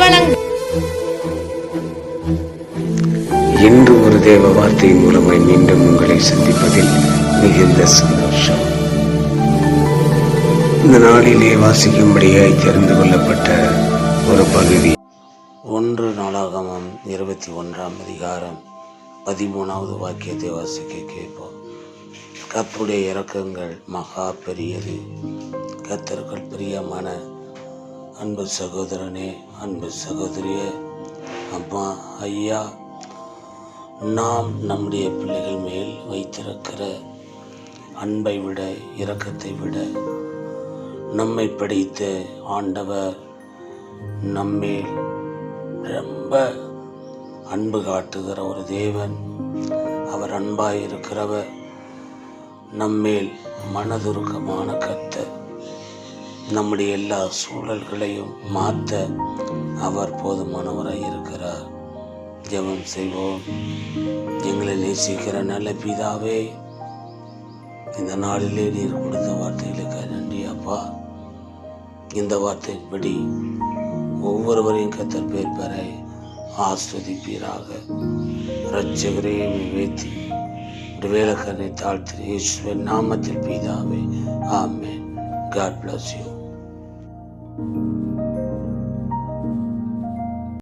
வழங்கும் இன்று ஒரு தேவ வார்த்தை மூலமாய் மீண்டும் உங்களை சந்திப்பதில் மிகுந்த சந்தோஷம். இந்த நாளிலே வாசிக்கும்படியாய் தெரிந்து கொள்ளப்பட்ட ஒரு பகுதி. ஒன்று நாளாகமம் இருபத்தி ஒன்றாம் அதிகாரம் பதிமூணாவது வாக்கியத்தை வாசிக்க கேட்போம். கர்த்தருடைய இரக்கங்கள் மகா பெரியது. கத்தர்கள் பிரியமான அன்பு சகோதரனே அன்பு சகோதரியே அம்மா ஐயா நாம் நம்முடைய பிள்ளைகள் மேல் வைத்திருக்கிற அன்பை விட இரக்கத்தை விட நம்மை படித்த ஆண்டவர் நம்மேல் ரொம்ப அன்பு காட்டுகிற ஒரு தேவன். அவர் அன்பாய் இருக்கிறவர் நம்மேல் மனதுருக்கமான கத்தை நம்முடைய எல்லா சூழல்களையும் மாற்ற அவர் போதுமானவராக இருக்கிறார். ஜெபம் செய்வோம். எங்களை நேசிக்கிற நல்ல பிதாவே இந்த நாளிலே நீர் கொடுத்த வார்த்தைகளுக்கு நன்றி அப்பா. இந்த வார்த்தைப்படி ஒவ்வொருவரையும் கத்தர் பேர் பெற ஆஸ்வதிப்பீராக. ரட்சகரே வைத்து ஒரு வேலைக்கரை ஈஸ்வரன் நாமத்தில் பிதாவே. ஆமே காட் Thank you.